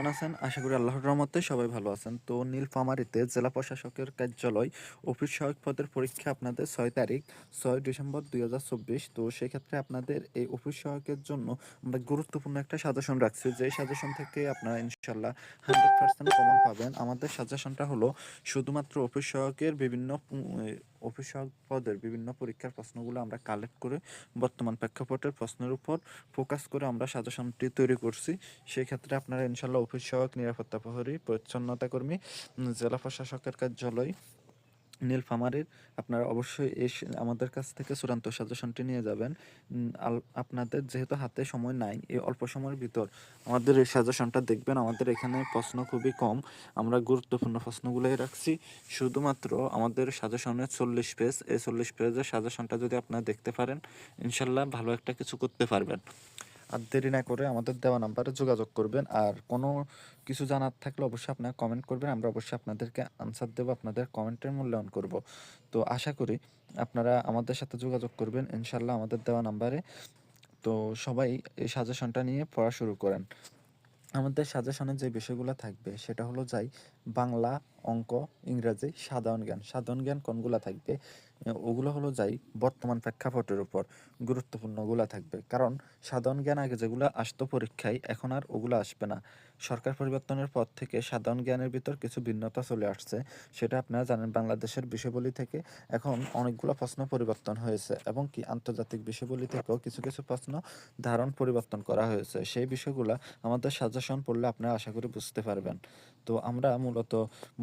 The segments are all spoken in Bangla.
কেমন আছেন? আশা করি আল্লাহর রহমতে সবাই ভালো আছেন। তো নীলফামারীতে জেলা প্রশাসকের কার্যালয় অফিস সহায়ক পদের পরীক্ষা আপনাদের ছয় তারিখ, ছয় ডিসেম্বর দুই হাজার চব্বিশ। তো সেক্ষেত্রে আপনাদের এই অফিস সহায়কের জন্য আমরা গুরুত্বপূর্ণ একটা সাজেশন রাখছি। যে সাজেশন থেকে আপনারা ইনশাল্লাহ হান্ড্রেড পার্সেন্ট কমন পাবেন। আমাদের সাজেশনটা হলো, শুধুমাত্র অফিস সহায়কের বিভিন্ন উম, অফিস সহায়ক পদের বিভিন্ন পরীক্ষার প্রশ্নগুলো আমরা কালেক্ট করে বর্তমান প্রেক্ষাপটের প্রশ্নের উপর ফোকাস করে আমরা সাজেশনটি তৈরি করছি। সেই ক্ষেত্রে আপনারা ইনশাল্লাহ অফিস সহায়ক নিরাপত্তা প্রহরী পরিচ্ছন্নতা কর্মী জেলা প্রশাসকের কার্যালয় নীলফামারীর আপনারা অবশ্যই এই স- আমাদের কাছ থেকে চূড়ান্ত সাজেশনটি নিয়ে যাবেন। আপনাদের যেহেতু হাতে সময় নাই, এই অল্প সময়ের ভিতর আমাদের এই সাজেশনটা দেখবেন। আমাদের এখানে প্রশ্ন খুবই কম। আমরা গুরুত্বপূর্ণ প্রশ্নগুলোই রাখছি। শুধুমাত্র আমাদের সাজেশনের চল্লিশ পেজ, এই চল্লিশ পেজের সাজেশনটা যদি আপনারা দেখতে পারেন, ইনশাল্লাহ ভালো একটা কিছু করতে পারবেন। আর দেরি না করে আমাদের দেওয়া নাম্বারে যোগাযোগ করবেন। আর কোনো কিছু জানার থাকলে অবশ্যই আপনারা কমেন্ট করবেন। আমরা অবশ্যই আপনাদেরকে আনসার দেবো, আপনাদের কমেন্টের মূল্যায়ন করব। তো আশা করি আপনারা আমাদের সাথে যোগাযোগ করবেন ইনশাল্লাহ আমাদের দেওয়া নাম্বারে। তো সবাই এই সাজেশনটা নিয়ে পড়া শুরু করেন। আমাদের সাজেশনের যে বিষয়গুলো থাকবে সেটা হলো যাই, বাংলা অঙ্ক, ইংরাজি, সাধারণ জ্ঞান। সাধারণ জ্ঞান কোনগুলো থাকবে? ওগুলো হলো যাই বর্তমান প্রেক্ষাপটের উপর গুরুত্বপূর্ণ গুরুত্বপূর্ণগুলো থাকবে। কারণ সাধারণ জ্ঞান আগে যেগুলো আসতো পরীক্ষায়, এখন আর ওগুলো আসবে না। সরকার পরিবর্তনের পর থেকে সাধারণ জ্ঞানের ভিতর কিছু ভিন্নতা চলে আসছে, সেটা আপনারা জানেন বাংলাদেশের বিষয়বলি থেকে এখন অনেকগুলো প্রশ্ন পরিবর্তন হয়েছে এবং কি আন্তর্জাতিক বিষয়বলি থেকেও কিছু কিছু প্রশ্ন ধারণ পরিবর্তন করা হয়েছে। সেই বিষয়গুলো আমাদের সাজেশন পড়লে আপনারা আশা করি বুঝতে পারবেন। তো আমরা মূলত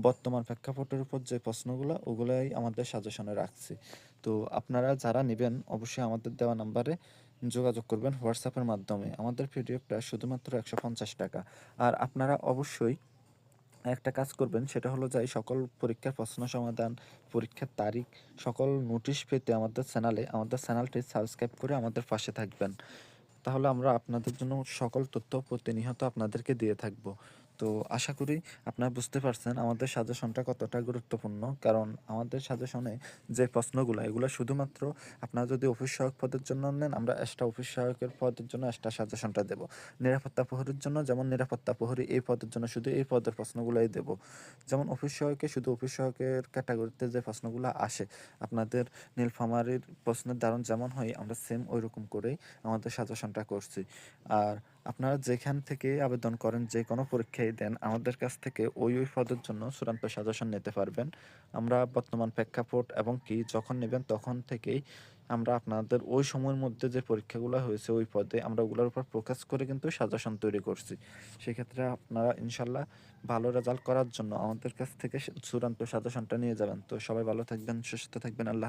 বর্তমান প্রেক্ষাপটের উপর যে প্রশ্নগুলো, ওগুলাই আমাদের সাজেশনে রাখছি। তো আপনারা যারা নেবেন, অবশ্যই আমাদের দেওয়া নাম্বারে যোগাযোগ করবেন হোয়াটসঅ্যাপের মাধ্যমে। আমাদের পিডিএফটা শুধুমাত্র একশো পঞ্চাশ টাকা। আর আপনারা অবশ্যই একটা কাজ করবেন, সেটা হলো যাই সকল পরীক্ষার প্রশ্ন সমাধান, পরীক্ষার তারিখ, সকল নোটিশ পেতে আমাদের চ্যানেলে, আমাদের চ্যানেলটি সাবস্ক্রাইব করে আমাদের পাশে থাকবেন। তাহলে আমরা আপনাদের জন্য সকল তথ্য প্রতিনিয়ত আপনাদেরকে দিয়ে থাকব। তো আশা করি আপনারা বুঝতে পারছেন আমাদের সাজেশনটা কতটা গুরুত্বপূর্ণ। কারণ আমাদের সাজেশনে যে প্রশ্নগুলো, এগুলো শুধুমাত্র আপনারা যদি অফিস সহায়ক পদের জন্য নেন, আমরা এক্সট্রা অফিস সহায়কের পদের জন্য এক্সট্রা সাজেশনটা দেবো। নিরাপত্তা প্রহরীর জন্য, যেমন নিরাপত্তা প্রহরী এই পদের জন্য শুধু এই পদের প্রশ্নগুলোই দেবো। যেমন অফিস সহায়কে, শুধু অফিস সহায়কের ক্যাটাগরিতে যে প্রশ্নগুলো আসে, আপনাদের নীলফামারির প্রশ্নের ধারণ যেমন হয়, আমরা সেম ওই রকম করেই আমাদের সাজেশনটা করছি। আর আপনারা যেখান থেকে আবেদন করেন, যে কোনো পরীক্ষায় দেন, আমাদের কাছ থেকে ওই ওই পদের জন্য চূড়ান্ত সাজেশন নিতে পারবেন। আমরা বর্তমান প্রেক্ষাপট এবং কি যখন নেবেন তখন থেকেই আমরা আপনাদের ওই সময়ের মধ্যে যে পরীক্ষাগুলো হয়েছে ওই পদে আমরা ওগুলোর উপর ফোকাস করে কিন্তু সাজেশন তৈরি করছি। সেক্ষেত্রে আপনারা ইনশাল্লাহ ভালো রেজাল্ট করার জন্য আমাদের কাছ থেকে চূড়ান্ত সাজেশনটা নিয়ে যাবেন। তো সবাই ভালো থাকবেন, সুস্থ থাকবেন, আল্লাহ